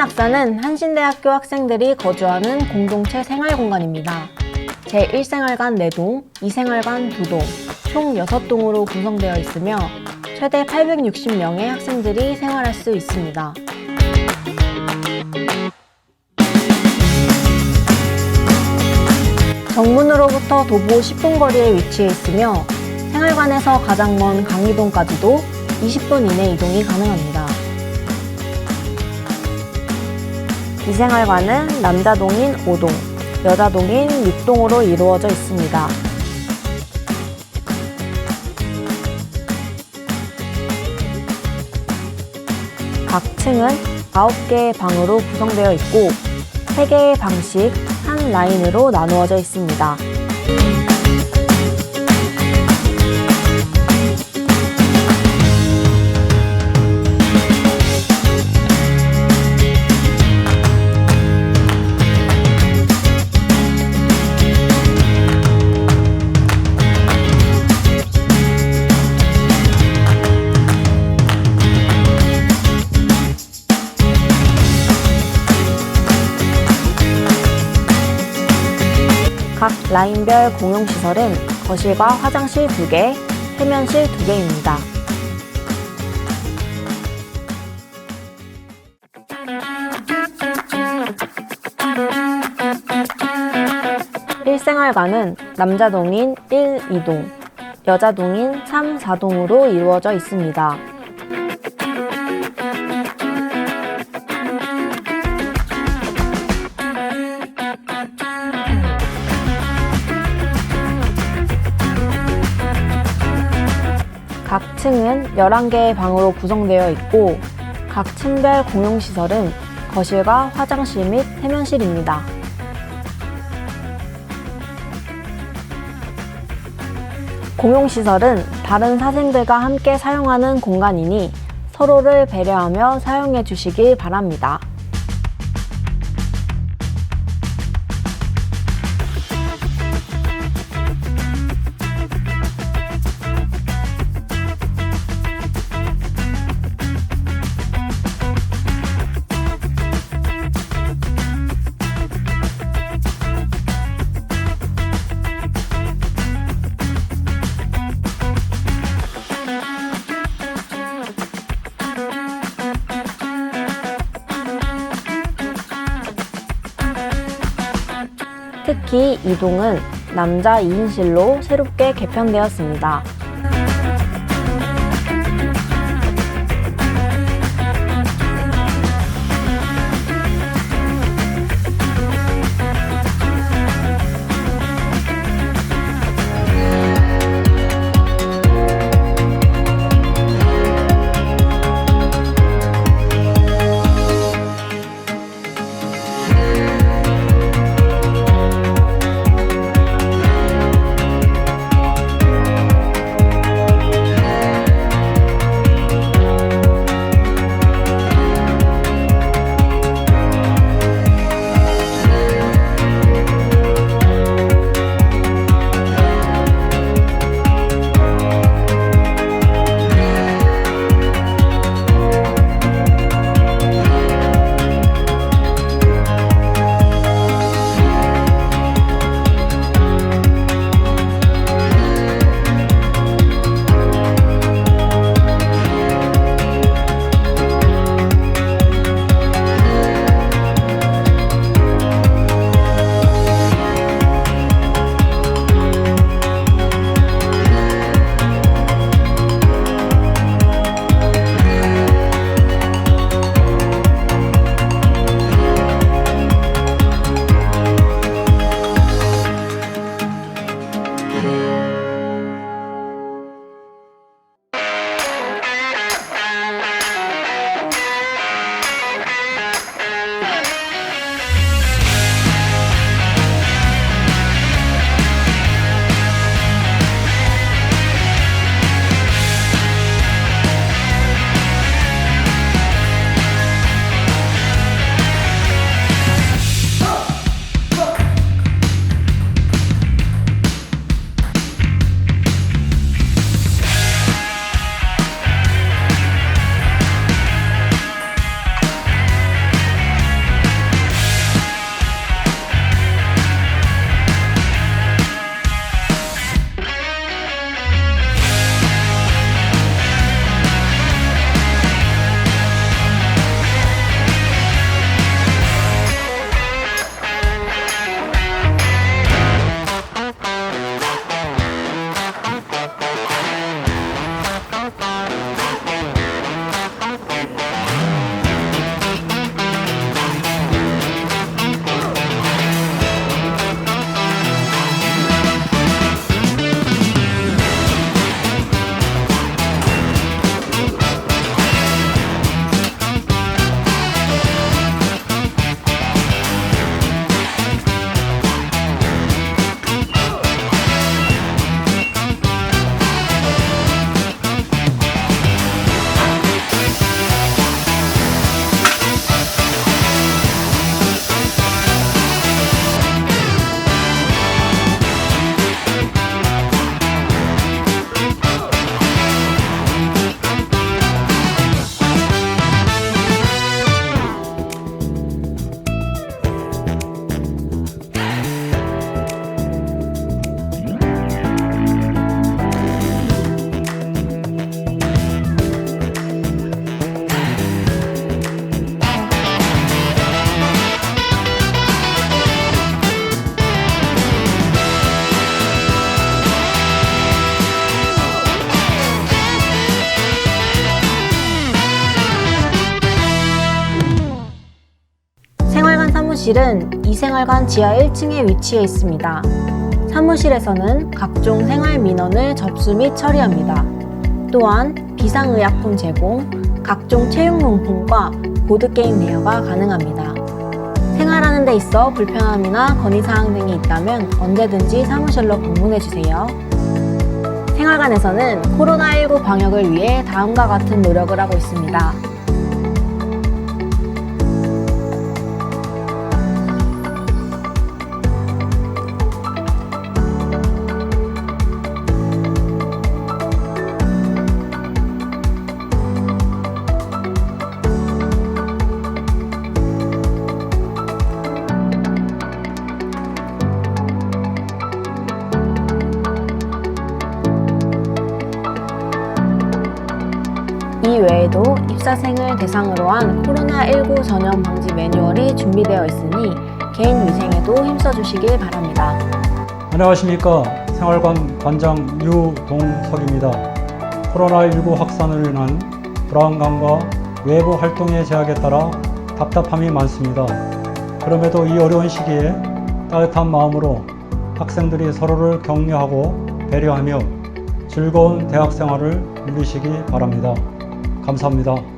학산은 한신대학교 학생들이 거주하는 공동체 생활 공간입니다. 제1생활관 4동, 2생활관 2동, 총 6동으로 구성되어 있으며 최대 860명의 학생들이 생활할 수 있습니다. 정문으로부터 도보 10분 거리에 위치해 있으며 생활관에서 가장 먼 강의동까지도 20분 이내 이동이 가능합니다. 이 생활관은 남자 동인 5동, 여자 동인 6동으로 이루어져 있습니다. 각 층은 9개의 방으로 구성되어 있고 3개의 방씩 한 라인으로 나누어져 있습니다. 라인별 공용시설은 거실과 화장실 2개, 세면실 2개입니다. 일생활관은 남자 동인 1, 2동, 여자 동인 3, 4동으로 이루어져 있습니다. 각 층은 11개의 방으로 구성되어 있고 각 층별 공용시설은 거실과 화장실 및 세면실입니다. 공용시설은 다른 사생들과 함께 사용하는 공간이니 서로를 배려하며 사용해 주시길 바랍니다. 특히 이동은 남자 2인실로 새롭게 개편되었습니다. 사무실은 이생활관 지하 1층에 위치해 있습니다. 사무실에서는 각종 생활 민원을 접수 및 처리합니다. 또한 비상의약품 제공, 각종 체육용품과 보드게임 대여가 가능합니다. 생활하는 데 있어 불편함이나 건의사항 등이 있다면 언제든지 사무실로 방문해 주세요. 생활관에서는 코로나19 방역을 위해 다음과 같은 노력을 하고 있습니다. 이 외에도 입사생을 대상으로 한 코로나19 전염 방지 매뉴얼이 준비되어 있으니 개인 위생에도 힘써 주시길 바랍니다. 안녕하십니까 생활관 관장 유동석입니다. 코로나19 확산으로 인한 불안감과 외부 활동의 제약에 따라 답답함이 많습니다. 그럼에도 이 어려운 시기에 따뜻한 마음으로 학생들이 서로를 격려하고 배려하며 즐거운 대학 생활을 누리시기 바랍니다. 감사합니다.